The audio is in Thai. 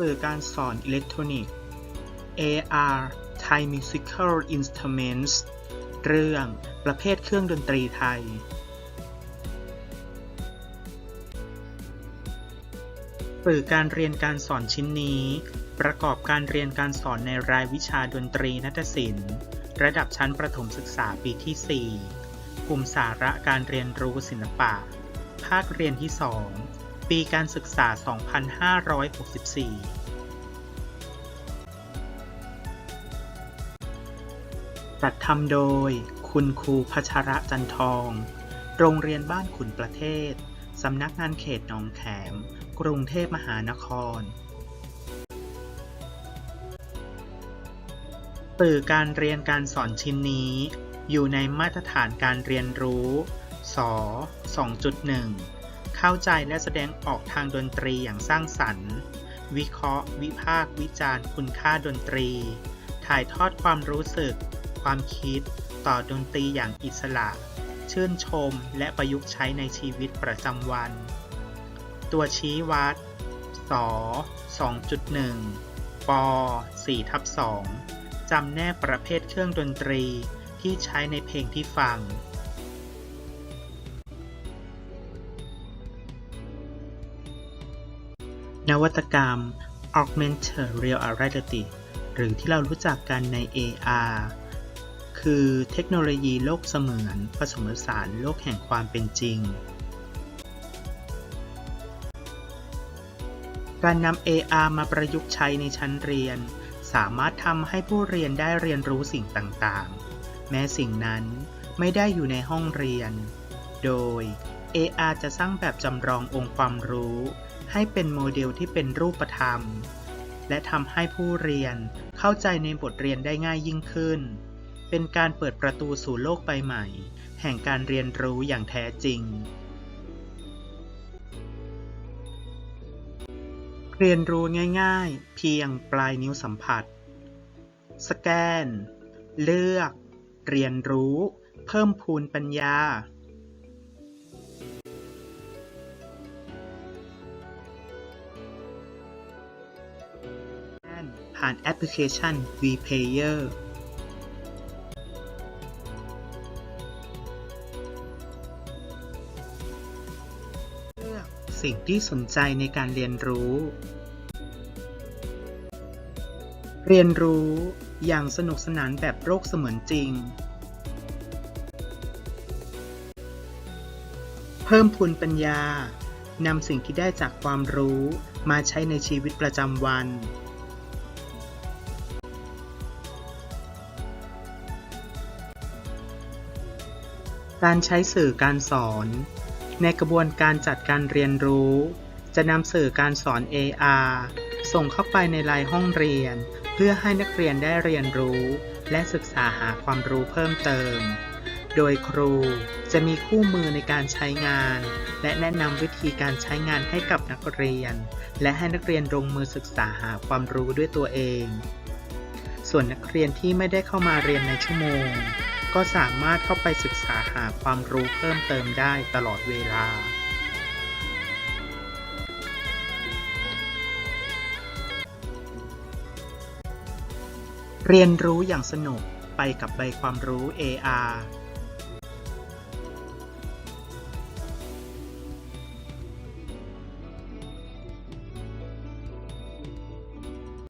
สื่อการสอนอิเล็กทรอนิกส์ AR Thai Musical Instruments เรื่องประเภทเครื่องดนตรีไทย สื่อการเรียนการสอนชิ้นนี้ ประกอบการเรียนการสอนในรายวิชาดนตรีนาฏศิลป์ ระดับชั้นประถมศึกษาปีที่ 4 กลุ่มสาระการเรียนรู้ศิลปะ ภาคเรียนที่ 2 ปีการศึกษา 2564 จัดทำโดย คุณครูพัชระจันทอง โรงเรียนบ้านขุนประเทศ สำนักงานเขตหนองแขม กรุงเทพมหานคร สื่อการเรียนการสอนชิ้นนี้ อยู่ในมาตรฐานการเรียนรู้ ส 2.1 เข้าใจและแสดงออกทางดนตรีอย่างสร้างสรรค์ วิเคราะห์ วิพากษ์วิจารณ์คุณค่าดนตรี ถ่ายทอดความรู้สึก ความคิด ต่อดนตรีอย่างอิสระ ชื่นชมและประยุกต์ใช้ในชีวิตประจำวัน ตัวชี้วัดส2.1ป4ทับ2จำแนกประเภทเครื่องดนตรีที่ใช้ในเพลงที่ฟัง นวัตกรรม Augmented Reality หรือที่เรารู้จักกันใน AR คือเทคโนโลยีโลกเสมือนผสมผสานโลกแห่งความเป็นจริง การนำ AR มาประยุกต์ใช้ในชั้นเรียน สามารถทำให้ผู้เรียนได้เรียนรู้สิ่งต่างๆ แม้สิ่งนั้นไม่ได้อยู่ในห้องเรียน โดย AR จะสร้างแบบจำลององค์ความรู้ ให้เป็นโมเดลที่เป็นรูปธรรม และทำให้ผู้เรียนเข้าใจในบทเรียนได้ง่ายยิ่งขึ้น เป็นการเปิดประตูสู่โลกใบใหม่ แห่งการเรียนรู้อย่างแท้จริง เรียนรู้ง่าย ๆ เพียงปลายนิ้วสัมผัส สแกน เลือก เรียนรู้ เพิ่มพูนปัญญา ผ่านแอปพลิเคชัน vPlayer เลือกสิ่งที่สนใจในการเรียนรู้ เรียนรู้อย่างสนุกสนานแบบโลกเสมือนจริง เพิ่มพูนปัญญานำสิ่งที่ได้จากความรู้มาใช้ในชีวิตประจำวัน การใช้สื่อการสอน ในกระบวนการจัดการเรียนรู้ จะนำสื่อการสอน AR ส่งเข้าไปในรายห้องเรียน เพื่อให้นักเรียนได้เรียนรู้ และศึกษาหาความรู้เพิ่มเติม โดยครูจะมีคู่มือในการใช้งาน และแนะนำวิธีการใช้งานให้กับนักเรียน และให้นักเรียนลงมือศึกษาหาความรู้ด้วยตัวเอง ส่วนนักเรียนที่ไม่ได้เข้ามาเรียนในชั่วโมง ก็สามารถเข้าไปศึกษาหาความรู้เพิ่มเติมได้ตลอดเวลา เรียนรู้อย่างสนุกไปกับใบความรู้ AR